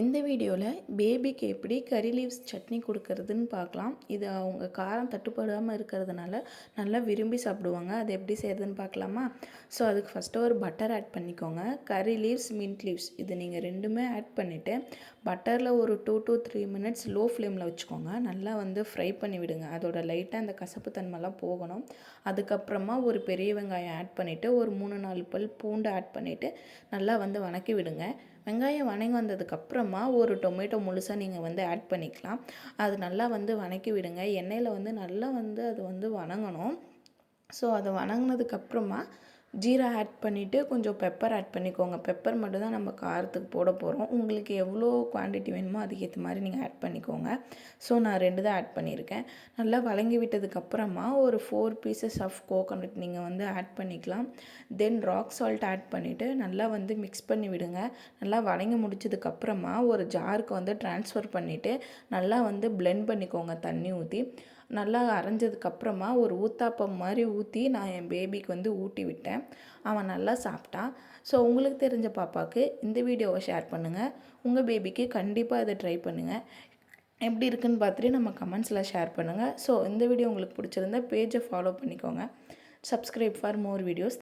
இந்த வீடியோவில் பேபிக்கு எப்படி கறி லீவ்ஸ் சட்னி கொடுக்கறதுன்னு பார்க்கலாம். இது அவங்க காரம் தட்டுப்படாமல் இருக்கிறதுனால நல்லா விரும்பி சாப்பிடுவாங்க. அது எப்படி செய்கிறதுன்னு பார்க்கலாமா? ஸோ அதுக்கு ஃபஸ்ட்டு ஒரு பட்டர் ஆட் பண்ணிக்கோங்க. கறி லீவ்ஸ் மின்ட் லீவ்ஸ் இது நீங்கள் ரெண்டுமே ஆட் பண்ணிவிட்டு பட்டரில் ஒரு two to three minutes low ஃப்ளேமில் வச்சுக்கோங்க. நல்லா வந்து ஃப்ரை பண்ணி விடுங்க. அதோட லைட்டாக அந்த கசப்பு தன்மைலாம் போகணும். அதுக்கப்புறமா ஒரு பெரிய வெங்காயம் ஆட் பண்ணிவிட்டு ஒரு மூணு நாலு பல் பூண்டு ஆட் பண்ணிவிட்டு நல்லா வந்து வணக்கி விடுங்க. வெங்காயம் வணங்கி வந்ததுக்கப்புறமா ஒரு டொமேட்டோ முழுசாக நீங்கள் வந்து ஆட் பண்ணிக்கலாம். அது நல்லா வந்து வணக்கி விடுங்க. எண்ணெயில் வந்து நல்லா வந்து அது வந்து வணங்கணும். ஸோ அதை வணங்கினதுக்கப்புறமா ஜீரா ஆட் பண்ணிவிட்டு கொஞ்சம் பெப்பர் ஆட் பண்ணிக்கோங்க. பெப்பர் மட்டும் தான் நம்ம காரத்துக்கு போட போகிறோம் உங்களுக்கு எவ்வளோ குவான்டிட்டி வேணுமோ அதுக்கேற்ற மாதிரி நீங்கள் ஆட் பண்ணிக்கோங்க. ஸோ நான் ரெண்டு தான் ஆட் பண்ணியிருக்கேன். நல்லா வழங்கி விட்டதுக்கப்புறமா ஒரு ஃபோர் பீசஸ் ஆஃப் கோகோனட் நீங்கள் வந்து ஆட் பண்ணிக்கலாம். தென் ராக் சால்ட் ஆட் பண்ணிவிட்டு நல்லா வந்து மிக்ஸ் பண்ணி விடுங்க. நல்லா வழங்கி முடிச்சதுக்கப்புறமா ஒரு ஜாருக்கு வந்து ட்ரான்ஸ்ஃபர் பண்ணிவிட்டு நல்லா வந்து பிளெண்ட் பண்ணிக்கோங்க தண்ணி ஊற்றி நல்லா அரைஞ்சதுக்கப்புறமா ஒரு ஊத்தாப்பம் மாதிரி ஊற்றி நான் என் பேபிக்கு வந்து ஊட்டி விட்டேன். அவன் நல்லா சாப்பிட்டான். ஸோ உங்களுக்கு தெரிஞ்ச பாப்பாவுக்கு இந்த வீடியோவை ஷேர் பண்ணுங்கள் உங்கள் பேபிக்கு கண்டிப்பாக இதை ட்ரை பண்ணுங்கள் எப்படி இருக்குன்னு பார்த்துட்டு நம்ம கமெண்ட்ஸில் ஷேர் பண்ணுங்கள் ஸோ இந்த வீடியோ உங்களுக்கு பிடிச்சிருந்தா பேஜை ஃபாலோ பண்ணிக்கோங்க. Subscribe for more videos